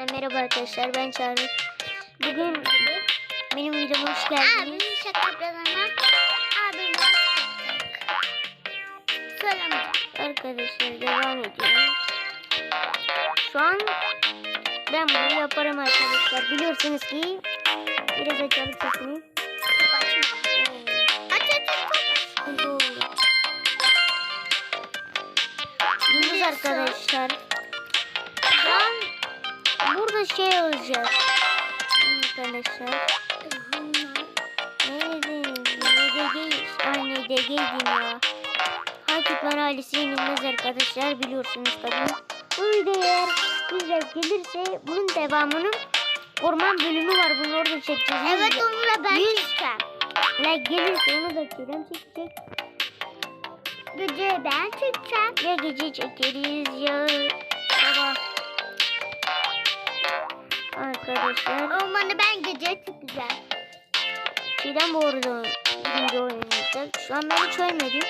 Merhaba arkadaşlar ben Çağrı. Bugün benim videoma hoş Abim geldiniz. şakalarına abim söyleme. Arkadaşlar devam ediyorum. Şu an ben bunu yaparım arkadaşlar. Biliyorsunuz ki biraz açalım sesini. Yıldız arkadaşlar. Burada şey olacak. Arkadaşlar. Neydi? NDG, ay NDG'ydim ya. Hakikaten ailesinin Yılmaz arkadaşlar biliyorsunuz tabii. Bu videoya güzel gelirse bunun devamının orman bölümü var. Bunu orada çekeceğiz. Evet Yüz- onu da ben Yüz- çekeceğim. Like gelirse onu da Kerem çekecek. Gece ben çekeceğim. Ya gece çekeriz ya sabah. Arkadaşlar. Ormanı ben gece çekeceğim. Çiğdem bu arada birinci oynayacak. Şu an ben hiç ölmedim.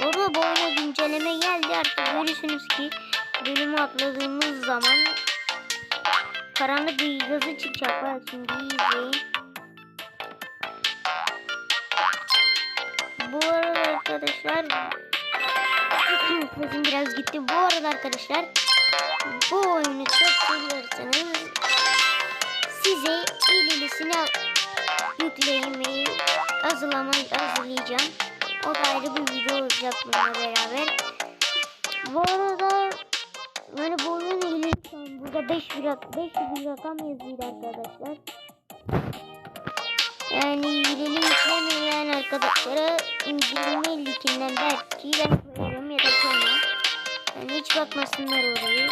Yani bu oyuna güncelleme geldi artık görüyorsunuz ki bölümü atladığımız zaman karanlık bir yazı çıkacak. Bak şimdi izleyin. Arkadaşlar sesim biraz gitti. Bu arada arkadaşlar bu oyunu çok seviyorsanız size ilerisini yüklemeyi hazırlamayı hazırlayacağım. O da ayrı bir video olacak bununla beraber. Bu arada yani bu oyun ilgili burada 5 bir, rak 5 bir rakam yazıyor arkadaşlar. Yani yüklemeyen arkadaşlara indirme linkinden belki ben koyarım ya da koymam. Yani hiç bakmasınlar orayı.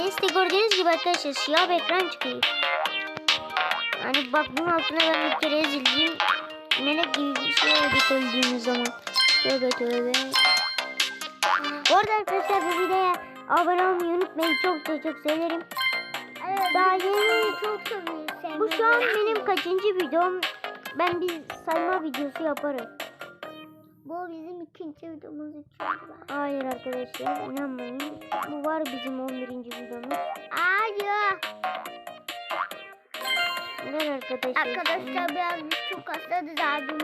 De gördüğünüz gibi arkadaşlar siyah bir ekran çıkıyor. Hani bak bunun altına ben bir kere ezildim. Melek gibi bir şey olduk öldüğümüz zaman. Tövbe tövbe. Bu arada arkadaşlar bu videoya abone olmayı unutmayın. Çok çok çok sevinirim. Evet, Daha yeni- çok seviyoruz. Bu şu an benim kaçıncı videom. Ben bir sayma videosu yaparım. Bu bizim ikinci videomuz için. Hayır arkadaşlar inanmayın. Bu var bizim 11. videomuz. Hayır. Ver arkadaşlar. Arkadaşlar biraz biz çok hastadır. Abim